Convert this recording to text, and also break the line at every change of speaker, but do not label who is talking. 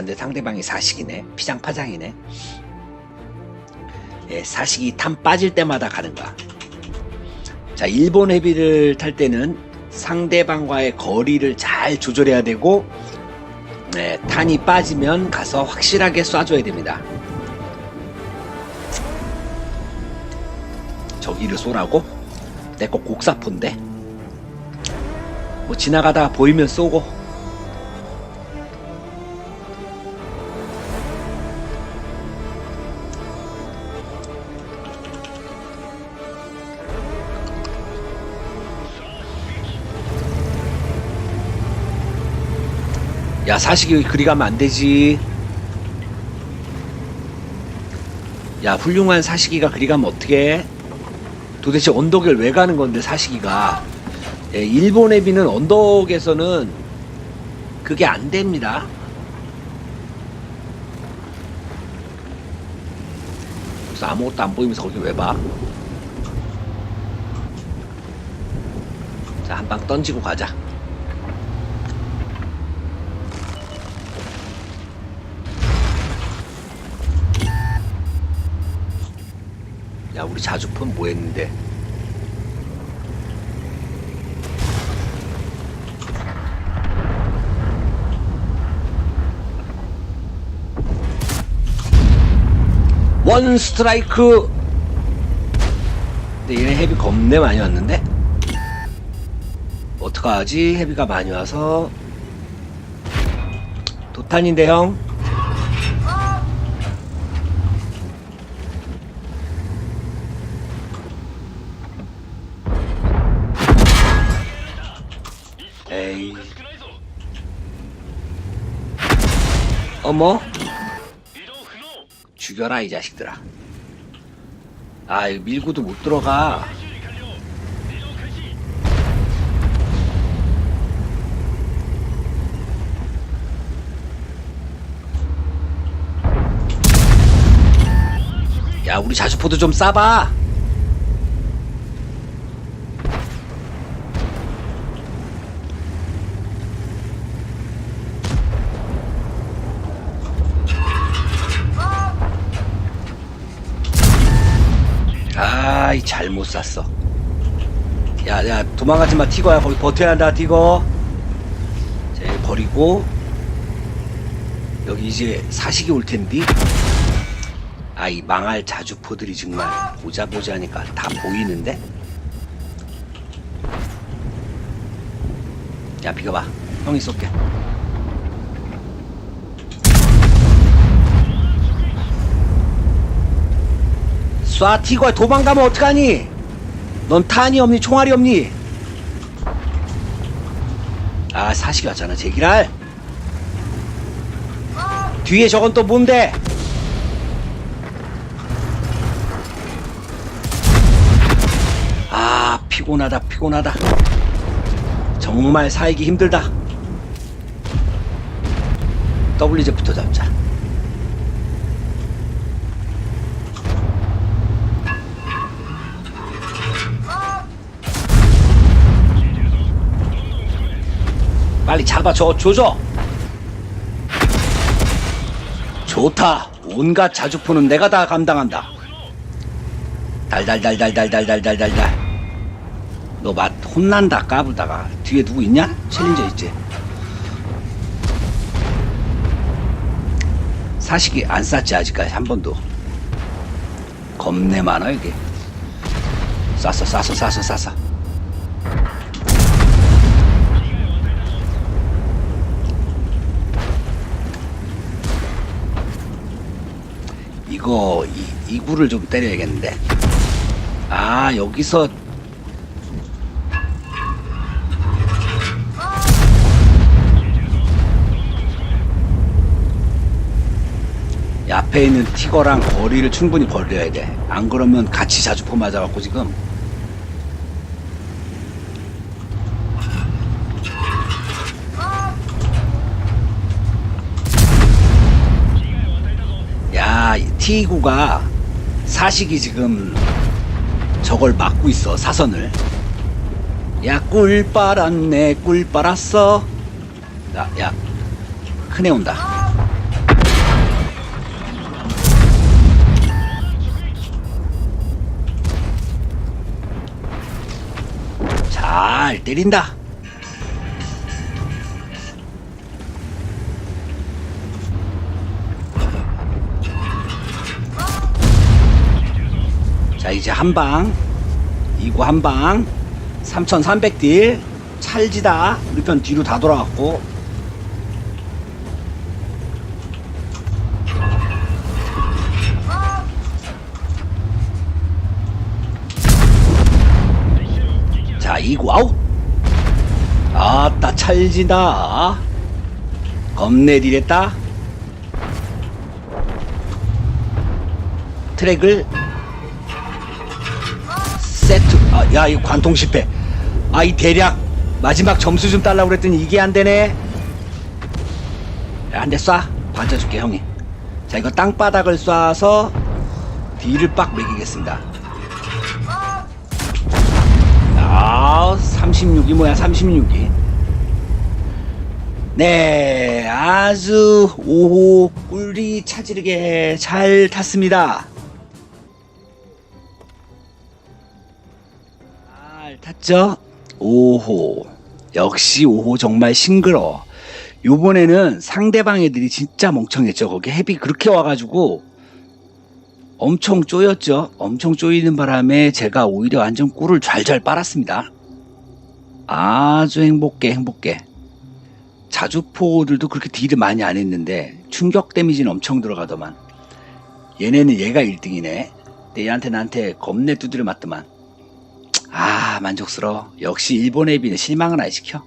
근데 상대방이 사식이네. 피장파장이네. 예, 사식이 탐 빠질 때마다 가는 거야. 자, 일본 헤비를 탈 때는 상대방과의 거리를 잘 조절해야 되고, 네, 탄이 빠지면 가서 확실하게 쏴줘야 됩니다. 저기를 쏘라고? 내 거 곡사포인데? 뭐 지나가다가 보이면 쏘고 야 사식이 그리 가면 안 되지 야 훌륭한 사식이가 그리 가면 어떡해 도대체 언덕을 왜 가는 건데 사식이가 예, 일본 애비는 언덕에서는 그게 안 됩니다 그래서 아무것도 안 보이면서 거기 왜 봐? 자, 한 방 던지고 가자. 야, 우리 자주폰 뭐 했는데? 원 스트라이크! 근데 얘네 헤비 겁내 많이 왔는데? 어떡하지? 헤비가 많이 와서 도탄인데 형 어머? 죽여라 이 자식들아. 아 이거 밀고도 못 들어가. 야 우리 자주포도 좀 싸봐 아이 잘못 쐈어. 야야 도망가지 마. 티거야 거기 버텨야 한다. 티거 자얘 버리고. 여기 이제 사식이 올 텐디. 아이 망할 자주포들이 정말 보자 보자 하니까 다 보이는데? 야 비켜봐. 형이 쏠게 쏴 티거야 도망가면 어떡하니? 넌 탄이 없니 총알이 없니? 아 사식이 왔잖아 제기랄. 뒤에 저건 또 뭔데? 아 피곤하다 피곤하다. 정말 살기 힘들다. WZ부터 잡자 빨리 잡아 줘 줘줘 좋다. 온갖 자주포는 내가 다 감당한다. 달달달달달달달달달달. 너 맛 혼난다 까불다가. 뒤에 누구 있냐? 챌린저 있지. 사식이 안 쌌지 아직까지 한 번도. 겁내 많아 이게. 쌌어 쌌어 쌌어 쌌어 이거 이, 이구를 좀 때려야겠는데 아 여기서 이 앞에 있는 티거랑 거리를 충분히 벌려야 돼. 안 그러면 같이 자주포 맞아갖고 지금. T구가 사식이 지금 저걸 막고 있어 사선을. 야꿀 빨았네 꿀 빨았어. 야야 큰애 온다. 잘 때린다. 자 이제 한방 이구 한방 3300딜 찰지다. 우리 편 뒤로 다 돌아갔고. 자 이구 아웃. 아따 찰지다. 겁내 딜했다. 트랙을 아, 야 이거 관통 실패. 아 이 대략 마지막 점수 좀 달라고 그랬더니 이게 안 되네. 한대 쏴. 받쳐줄게 형이. 자 이거 땅바닥을 쏴서 딜을 빡 매기겠습니다. 아 36이 뭐야 36이. 네 아주 5호 꿀리 차지르게 잘 탔습니다 잘 탔죠? 5호. 역시 5호 정말 싱그러. 요번에는 상대방 애들이 진짜 멍청했죠. 거기 헤비 그렇게 와가지고 엄청 쪼였죠. 엄청 쪼이는 바람에 제가 오히려 완전 꿀을 잘잘 빨았습니다. 아주 행복해, 행복해. 자주포들도 그렇게 딜을 많이 안 했는데 충격 데미지는 엄청 들어가더만. 얘네는 얘가 1등이네. 근데 얘한테 나한테 겁내 두드려 맞더만. 아 만족스러워. 역시 일본 애비는 실망을 안 시켜